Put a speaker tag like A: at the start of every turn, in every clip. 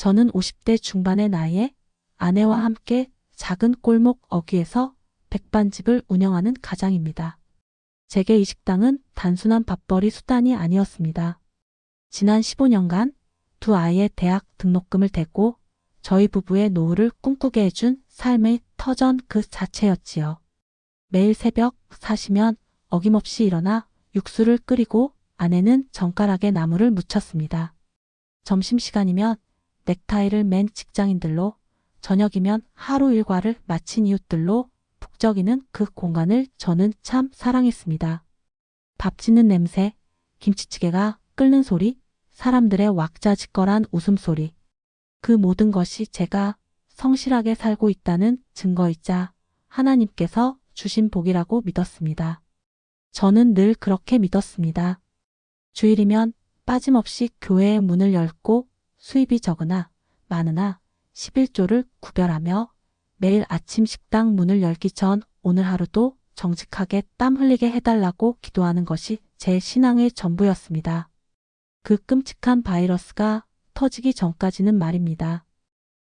A: 저는 50대 중반의 나이에 아내와 함께 작은 골목 어귀에서 백반집을 운영하는 가장입니다. 제게 이 식당은 단순한 밥벌이 수단이 아니었습니다. 지난 15년간 두 아이의 대학 등록금을 대고 저희 부부의 노후를 꿈꾸게 해준 삶의 터전 그 자체였지요. 매일 새벽 4시면 어김없이 일어나 육수를 끓이고 아내는 정가락에 나물을 무쳤습니다. 점심시간이면 넥타이를 맨 직장인들로 저녁이면 하루 일과를 마친 이웃들로 북적이는 그 공간을 저는 참 사랑했습니다. 밥 짓는 냄새, 김치찌개가 끓는 소리, 사람들의 왁자지껄한 웃음소리. 그 모든 것이 제가 성실하게 살고 있다는 증거이자 하나님께서 주신 복이라고 믿었습니다. 저는 늘 그렇게 믿었습니다. 주일이면 빠짐없이 교회의 문을 열고 수입이 적으나 많으나 11조를 구별하며 매일 아침 식당 문을 열기 전 오늘 하루도 정직하게 땀 흘리게 해달라고 기도하는 것이 제 신앙의 전부였습니다. 그 끔찍한 바이러스가 터지기 전까지는 말입니다.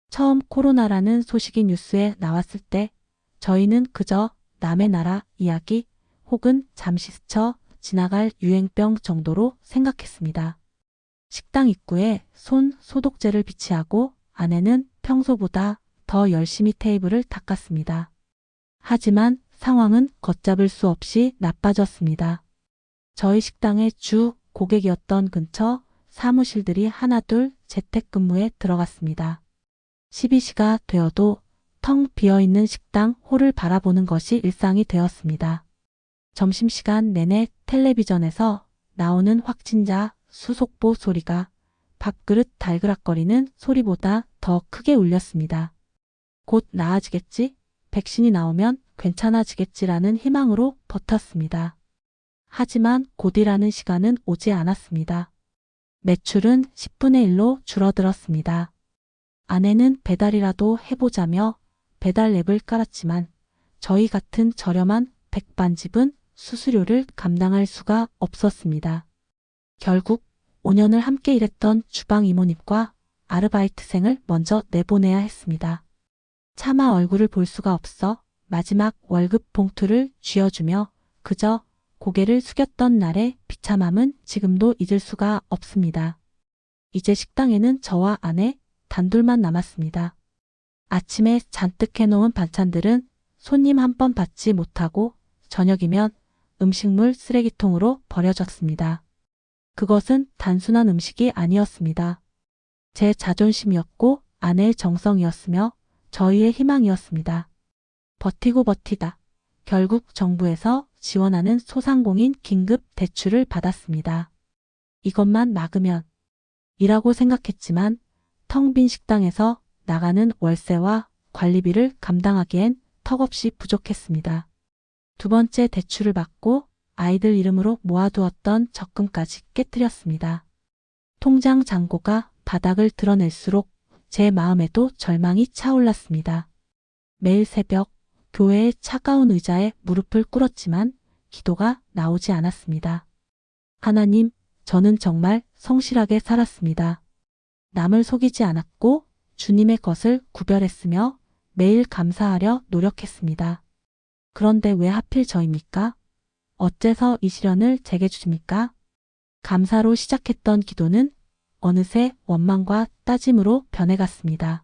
A: 처음 코로나라는 소식이 뉴스에 나왔을 때 저희는 그저 남의 나라 이야기 혹은 잠시 스쳐 지나갈 유행병 정도로 생각했습니다. 식당 입구에 손 소독제를 비치하고 아내는 평소보다 더 열심히 테이블을 닦았습니다. 하지만 상황은 걷잡을 수 없이 나빠졌습니다. 저희 식당의 주 고객이었던 근처 사무실들이 하나둘 재택근무에 들어갔습니다. 12시가 되어도 텅 비어있는 식당 홀을 바라보는 것이 일상이 되었습니다. 점심시간 내내 텔레비전에서 나오는 확진자 수속보 소리가 밥그릇 달그락거리는 소리보다 더 크게 울렸습니다. 곧 나아지겠지? 백신이 나오면 괜찮아지겠지라는 희망으로 버텼습니다. 하지만 곧이라는 시간은 오지 않았습니다. 매출은 10분의 1로 줄어들었습니다. 아내는 배달이라도 해보자며 배달 앱을 깔았지만 저희 같은 저렴한 백반집은 수수료를 감당할 수가 없었습니다. 결국 5년을 함께 일했던 주방 이모님과 아르바이트생을 먼저 내보내야 했습니다. 차마 얼굴을 볼 수가 없어 마지막 월급 봉투를 쥐어주며 그저 고개를 숙였던 날의 비참함은 지금도 잊을 수가 없습니다. 이제 식당에는 저와 아내 단둘만 남았습니다. 아침에 잔뜩 해놓은 반찬들은 손님 한 번 받지 못하고 저녁이면 음식물 쓰레기통으로 버려졌습니다. 그것은 단순한 음식이 아니었습니다. 제 자존심이었고 아내의 정성이었으며 저희의 희망이었습니다. 버티고 버티다. 결국 정부에서 지원하는 소상공인 긴급 대출을 받았습니다. 이것만 막으면 이라고 생각했지만 텅 빈 식당에서 나가는 월세와 관리비를 감당하기엔 턱없이 부족했습니다. 두 번째 대출을 받고 아이들 이름으로 모아두었던 적금까지 깨뜨렸습니다. 통장 잔고가 바닥을 드러낼수록 제 마음에도 절망이 차올랐습니다. 매일 새벽 교회의 차가운 의자에 무릎을 꿇었지만 기도가 나오지 않았습니다. 하나님, 저는 정말 성실하게 살았습니다. 남을 속이지 않았고 주님의 것을 구별했으며 매일 감사하려 노력했습니다. 그런데 왜 하필 저입니까? 어째서 이 시련을 제게 주십니까? 감사로 시작했던 기도는 어느새 원망과 따짐으로 변해갔습니다.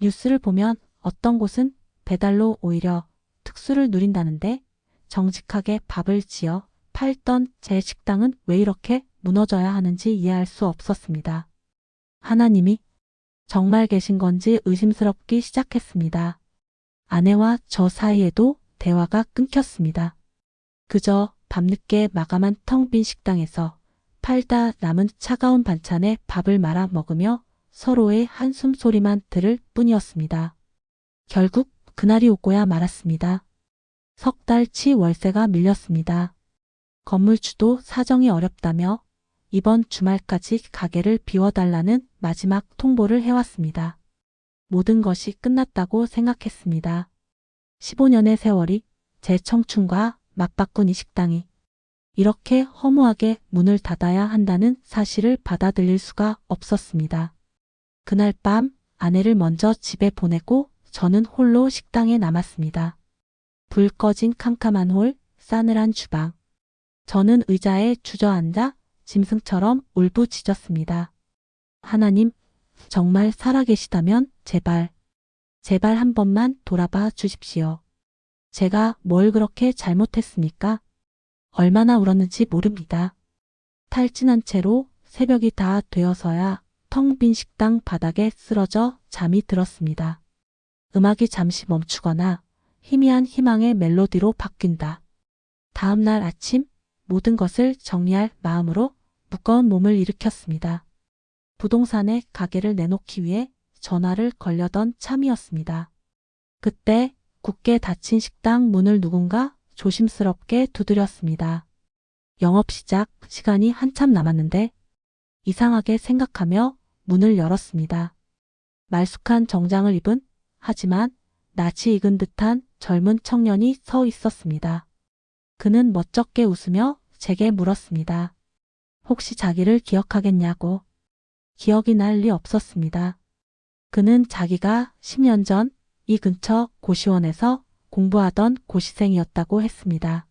A: 뉴스를 보면 어떤 곳은 배달로 오히려 특수를 누린다는데 정직하게 밥을 지어 팔던 제 식당은 왜 이렇게 무너져야 하는지 이해할 수 없었습니다. 하나님이 정말 계신 건지 의심스럽기 시작했습니다. 아내와 저 사이에도 대화가 끊겼습니다. 그저 밤늦게 마감한 텅 빈 식당에서 팔다 남은 차가운 반찬에 밥을 말아 먹으며 서로의 한숨 소리만 들을 뿐이었습니다. 결국 그날이 오고야 말았습니다. 석 달치 월세가 밀렸습니다. 건물주도 사정이 어렵다며 이번 주말까지 가게를 비워달라는 마지막 통보를 해왔습니다. 모든 것이 끝났다고 생각했습니다. 15년의 세월이 제 청춘과 맞바꾼 이 식당이 이렇게 허무하게 문을 닫아야 한다는 사실을 받아들일 수가 없었습니다. 그날 밤 아내를 먼저 집에 보내고 저는 홀로 식당에 남았습니다. 불 꺼진 캄캄한 홀, 싸늘한 주방. 저는 의자에 주저앉아 짐승처럼 울부짖었습니다. 하나님, 정말 살아계시다면 제발, 제발 한 번만 돌아봐 주십시오. 제가 뭘 그렇게 잘못했습니까? 얼마나 울었는지 모릅니다. 탈진한 채로 새벽이 다 되어서야 텅 빈 식당 바닥에 쓰러져 잠이 들었습니다. 음악이 잠시 멈추거나 희미한 희망의 멜로디로 바뀐다. 다음 날 아침 모든 것을 정리할 마음으로 무거운 몸을 일으켰습니다. 부동산에 가게를 내놓기 위해 전화를 걸려던 참이었습니다. 그때 굳게 닫힌 식당 문을 누군가 조심스럽게 두드렸습니다. 영업 시작 시간이 한참 남았는데 이상하게 생각하며 문을 열었습니다. 말쑥한 정장을 입은 하지만 낯이 익은 듯한 젊은 청년이 서 있었습니다. 그는 멋쩍게 웃으며 제게 물었습니다. 혹시 자기를 기억하겠냐고. 기억이 날 리 없었습니다. 그는 자기가 10년 전 이 근처 고시원에서 공부하던 고시생이었다고 했습니다.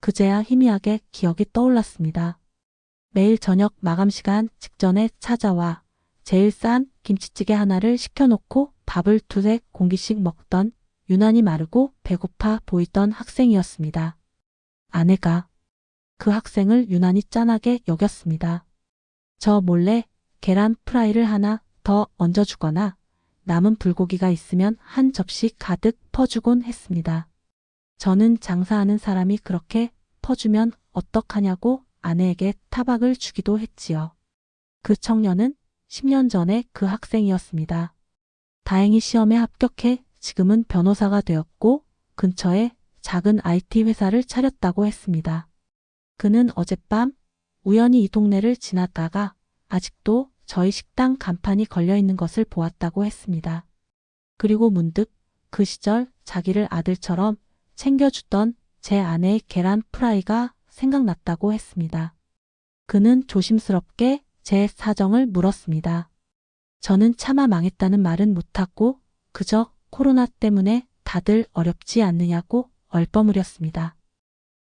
A: 그제야 희미하게 기억이 떠올랐습니다. 매일 저녁 마감 시간 직전에 찾아와 제일 싼 김치찌개 하나를 시켜놓고 밥을 두세 공기씩 먹던 유난히 마르고 배고파 보이던 학생이었습니다. 아내가 그 학생을 유난히 짠하게 여겼습니다. 저 몰래 계란 프라이를 하나 더 얹어주거나 남은 불고기가 있으면 한 접시 가득 퍼주곤 했습니다. 저는 장사하는 사람이 그렇게 퍼주면 어떡하냐고 아내에게 타박을 주기도 했지요. 그 청년은 10년 전에 그 학생이었습니다. 다행히 시험에 합격해 지금은 변호사가 되었고 근처에 작은 IT 회사를 차렸다고 했습니다. 그는 어젯밤 우연히 이 동네를 지나다가 아직도 저희 식당 간판이 걸려 있는 것을 보았다고 했습니다. 그리고 문득 그 시절 자기를 아들처럼 챙겨주던 제 아내의 계란 프라이가 생각났다고 했습니다. 그는 조심스럽게 제 사정을 물었습니다. 저는 차마 망했다는 말은 못하고 그저 코로나 때문에 다들 어렵지 않느냐고 얼버무렸습니다.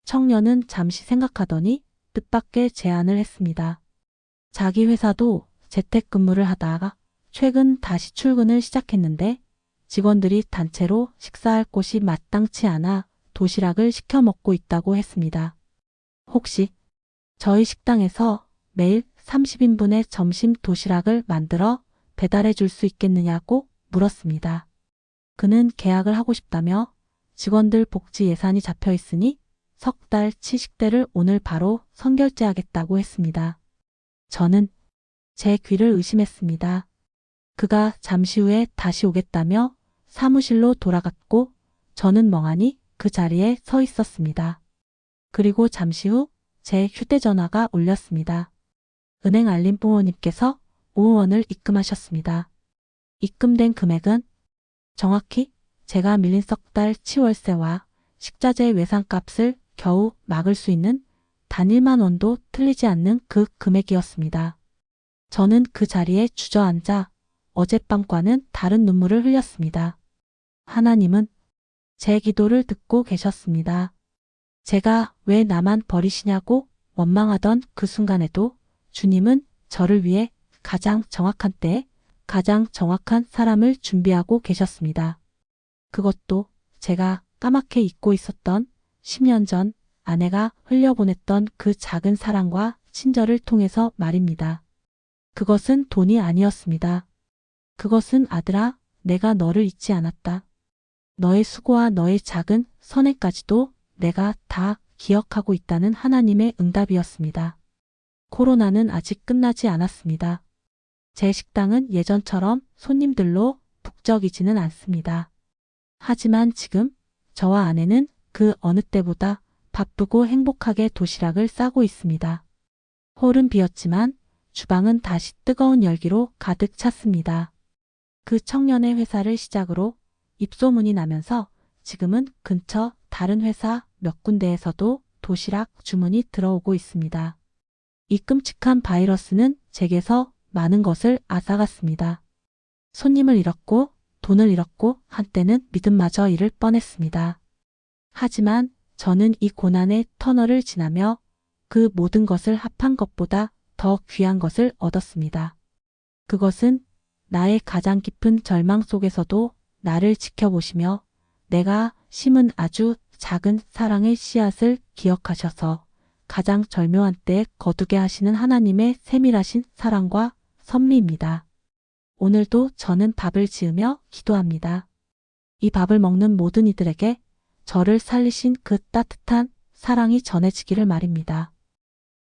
A: 청년은 잠시 생각하더니 뜻밖의 제안을 했습니다. 자기 회사도 재택근무를 하다가 최근 다시 출근을 시작했는데 직원들이 단체로 식사할 곳이 마땅치 않아 도시락을 시켜 먹고 있다고 했습니다. 혹시 저희 식당에서 매일 30인분의 점심 도시락을 만들어 배달해 줄 수 있겠느냐고 물었습니다. 그는 계약을 하고 싶다며 직원들 복지 예산이 잡혀 있으니 석 달 치 식대를 오늘 바로 선결제하겠다고 했습니다. 저는 제 귀를 의심했습니다. 그가 잠시 후에 다시 오겠다며 사무실로 돌아갔고 저는 멍하니 그 자리에 서 있었습니다. 그리고 잠시 후 제 휴대전화가 울렸습니다. 은행 알림 부모님께서 5원을 입금하셨습니다. 입금된 금액은 정확히 제가 밀린 석 달 치월세와 식자재 외상값을 겨우 막을 수 있는 단일만 원도 틀리지 않는 그 금액이었습니다. 저는 그 자리에 주저앉아 어젯밤과는 다른 눈물을 흘렸습니다. 하나님은 제 기도를 듣고 계셨습니다. 제가 왜 나만 버리시냐고 원망하던 그 순간에도 주님은 저를 위해 가장 정확한 때에 가장 정확한 사람을 준비하고 계셨습니다. 그것도 제가 까맣게 잊고 있었던 10년 전 아내가 흘려보냈던 그 작은 사랑과 친절을 통해서 말입니다. 그것은 돈이 아니었습니다. 그것은 아들아, 내가 너를 잊지 않았다. 너의 수고와 너의 작은 선행까지도 내가 다 기억하고 있다는 하나님의 응답이었습니다. 코로나는 아직 끝나지 않았습니다. 제 식당은 예전처럼 손님들로 북적이지는 않습니다. 하지만 지금 저와 아내는 그 어느 때보다 바쁘고 행복하게 도시락을 싸고 있습니다. 홀은 비었지만 주방은 다시 뜨거운 열기로 가득 찼습니다. 그 청년의 회사를 시작으로 입소문이 나면서 지금은 근처 다른 회사 몇 군데에서도 도시락 주문이 들어오고 있습니다. 이 끔찍한 바이러스는 제게서 많은 것을 앗아갔습니다. 손님을 잃었고 돈을 잃었고 한때는 믿음마저 잃을 뻔했습니다. 하지만 저는 이 고난의 터널을 지나며 그 모든 것을 합한 것보다 더 귀한 것을 얻었습니다. 그것은 나의 가장 깊은 절망 속에서도 나를 지켜보시며 내가 심은 아주 작은 사랑의 씨앗을 기억하셔서 가장 절묘한 때에 거두게 하시는 하나님의 세밀하신 사랑과 섭리입니다. 오늘도 저는 밥을 지으며 기도합니다. 이 밥을 먹는 모든 이들에게 저를 살리신 그 따뜻한 사랑이 전해지기를 말입니다.